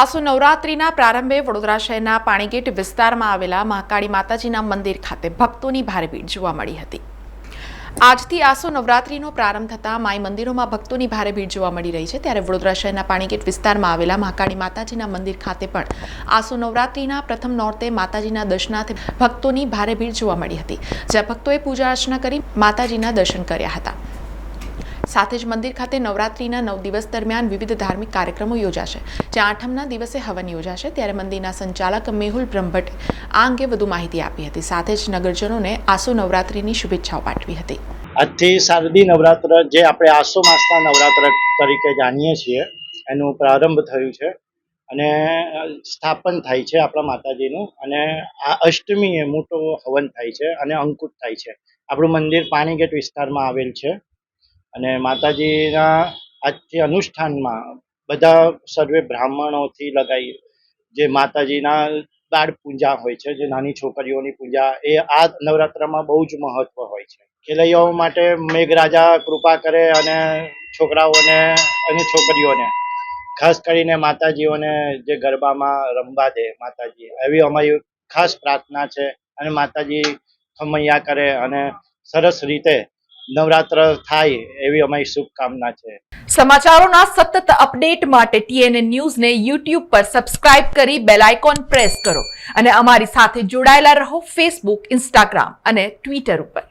આસો નવરાત્રીના પ્રારંભે વડોદરા શહેરના પાણીગેટ વિસ્તારમાં આવેલા મહાકાળી માતાજીના મંદિર ખાતે ભક્તોની ભારે ભીડ જોવા મળી હતી. આજથી આસો નવરાત્રીનો પ્રારંભ થતાં માઈ મંદિરોમાં ભક્તોની ભારે ભીડ જોવા મળી રહી છે. ત્યારે વડોદરા શહેરના પાણીગેટ વિસ્તારમાં આવેલા મહાકાળી માતાજીના મંદિર ખાતે પણ આસો નવરાત્રિના પ્રથમ નોરતે માતાજીના દર્શનાર્થે ભક્તોની ભારે ભીડ જોવા મળી હતી. જ્યાં ભક્તોએ પૂજા અર્ચના કરી માતાજીના દર્શન કર્યા હતા. સાથે જ મંદિર ખાતે નવરાત્રિના નવ દિવસ દરમિયાન વિવિધ ધાર્મિક કાર્યક્રમો યોજાશે, જ્યાં આઠમના દિવસે હવન યોજાશે, ત્યારે મંદિરના સંચાલક મેહુલ બ્રહ્મભટ્ટે આ અંગે વધુ માહિતી આપી હતી. સાથે જ નગરજનોને આસો નવરાત્રિની શુભેચ્છાઓ પાઠવી હતી. આજથી શારદી નવરાત્ર, જે આપણે આસો માસના નવરાત્ર તરીકે જાણીએ છીએ, એનું પ્રારંભ થયું છે અને સ્થાપન થાય છે આપણા માતાજીનું અને આ અષ્ટમીએ મોટો હવન થાય છે અને અંકુટ થાય છે. આપણું મંદિર પાણીગેટ વિસ્તારમાં આવેલ છે. અને માતાજીના આજથી અનુષ્ઠાનમાં બધા સર્વે બ્રાહ્મણોથી લગાઈ જે માતાજીના બાળ પૂજા હોય છે, જે નાની છોકરીઓની પૂજા, એ આ નવરાત્રમાં બહુ જ મહત્વ હોય છે. ખેલૈયાઓ માટે મેઘરાજા કૃપા કરે અને છોકરાઓને અને છોકરીઓને, ખાસ કરીને માતાજીઓને જે ગરબામાં રમવા દે માતાજી, એવી અમારી ખાસ પ્રાર્થના છે અને માતાજી ખમૈયા કરે અને સરસ રીતે નવરાત્ર થાય એવી અમારી શુભકામના છે. સમાચારોના સતત અપડેટ માટે ટીએનએ ન્યૂઝને યુટ્યુબ પર સબસ્ક્રાઇબ કરી બેલ આઇકોન પ્રેસ કરો અને અમારી સાથે જોડાયેલા રહો ફેસબુક ઇન્સ્ટાગ્રામ અને ટ્વિટર ઉપર.